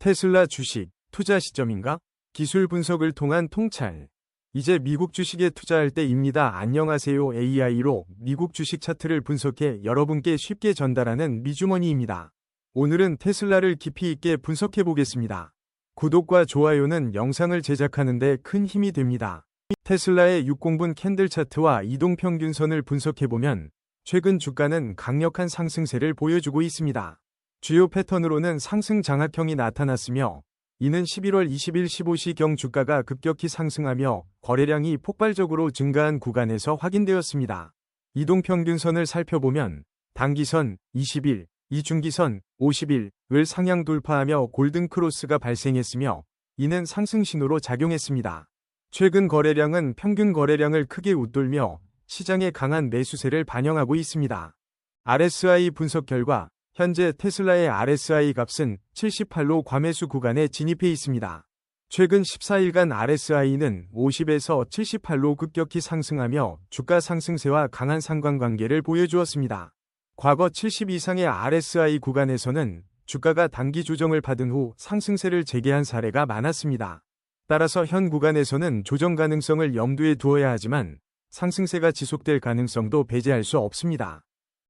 테슬라 주식, 투자 시점인가? 기술 분석을 통한 통찰. 이제 미국 주식에 투자할 때입니다. 안녕하세요. AI로 미국 주식 차트를 분석해 여러분께 쉽게 전달하는 미주머니입니다. 오늘은 테슬라를 깊이 있게 분석해 보겠습니다. 구독과 좋아요는 영상을 제작하는데 큰 힘이 됩니다. 테슬라의 60분 캔들 차트와 이동 평균선을 분석해 보면 최근 주가는 강력한 상승세를 보여주고 있습니다. 주요 패턴으로는 상승 장악형이 나타났으며 이는 11월 20일 15시경 주가가 급격히 상승하며 거래량이 폭발적으로 증가한 구간에서 확인되었습니다. 이동평균선을 살펴보면 단기선 20일, 이중기선 50일을 상향 돌파하며 골든크로스가 발생했으며 이는 상승 신호로 작용했습니다. 최근 거래량은 평균 거래량을 크게 웃돌며 시장의 강한 매수세를 반영하고 있습니다. RSI 분석 결과 현재 테슬라의 RSI 값은 78로 과매수 구간에 진입해 있습니다. 최근 14일간 RSI는 50에서 78로 급격히 상승하며 주가 상승세와 강한 상관관계를 보여주었습니다. 과거 70 이상의 RSI 구간에서는 주가가 단기 조정을 받은 후 상승세를 재개한 사례가 많았습니다. 따라서 현 구간에서는 조정 가능성을 염두에 두어야 하지만 상승세가 지속될 가능성도 배제할 수 없습니다.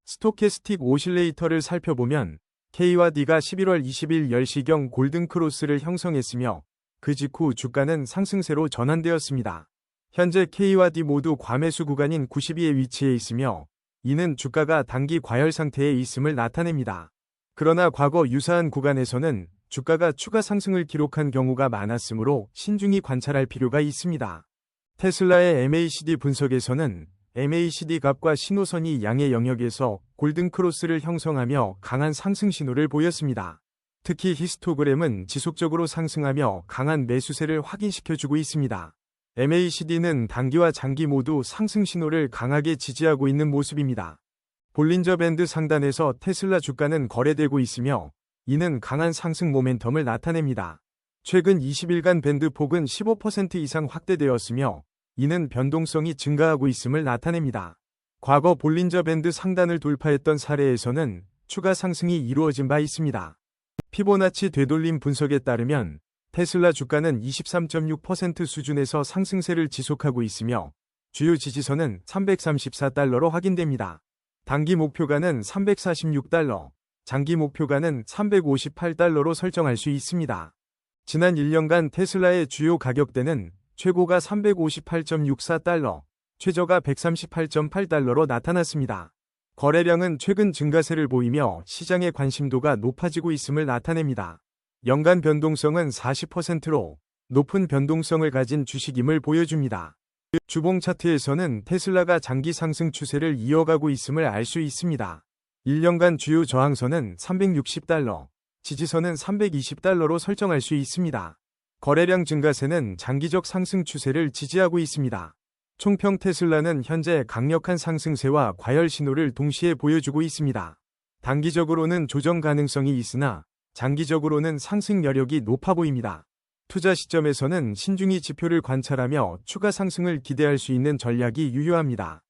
스토캐스틱 오실레이터를 살펴보면 K와 D가 11월 20일 10시경 골든크로스를 형성했으며 그 직후 주가는 상승세로 전환되었습니다. 현재 K와 D 모두 과매수 구간인 92에 위치해 있으며 이는 주가가 단기 과열 상태에 있음을 나타냅니다. 그러나 과거 유사한 구간에서는 주가가 추가 상승을 기록한 경우가 많았으므로 신중히 관찰할 필요가 있습니다. 테슬라의 MACD 분석에서는 MACD 값과 신호선이 양의 영역에서 골든크로스를 형성하며 강한 상승 신호를 보였습니다. 특히 히스토그램은 지속적으로 상승하며 강한 매수세를 확인시켜주고 있습니다. MACD는 단기와 장기 모두 상승 신호를 강하게 지지하고 있는 모습입니다. 볼린저 밴드 상단에서 테슬라 주가는 거래되고 있으며 이는 강한 상승 모멘텀을 나타냅니다. 최근 20일간 밴드 폭은 15% 이상 확대되었으며 이는 변동성이 증가하고 있음을 나타냅니다. 과거 볼린저 밴드 상단을 돌파했던 사례에서는 추가 상승이 이루어진 바 있습니다. 피보나치 되돌림 분석에 따르면 테슬라 주가는 23.6% 수준에서 상승세를 지속하고 있으며 주요 지지선은 334달러로 확인됩니다. 단기 목표가는 346달러, 장기 목표가는 358달러로 설정할 수 있습니다. 지난 1년간 테슬라의 주요 가격대는 최고가 358.64달러, 최저가 138.8달러로 나타났습니다. 거래량은 최근 증가세를 보이며 시장의 관심도가 높아지고 있음을 나타냅니다. 연간 변동성은 40%로 높은 변동성을 가진 주식임을 보여줍니다. 주봉 차트에서는 테슬라가 장기 상승 추세를 이어가고 있음을 알 수 있습니다. 1년간 주요 저항선은 360달러, 지지선은 320달러로 설정할 수 있습니다. 거래량 증가세는 장기적 상승 추세를 지지하고 있습니다. 총평 테슬라는 현재 강력한 상승세와 과열 신호를 동시에 보여주고 있습니다. 단기적으로는 조정 가능성이 있으나 장기적으로는 상승 여력이 높아 보입니다. 투자 시점에서는 신중히 지표를 관찰하며 추가 상승을 기대할 수 있는 전략이 유효합니다.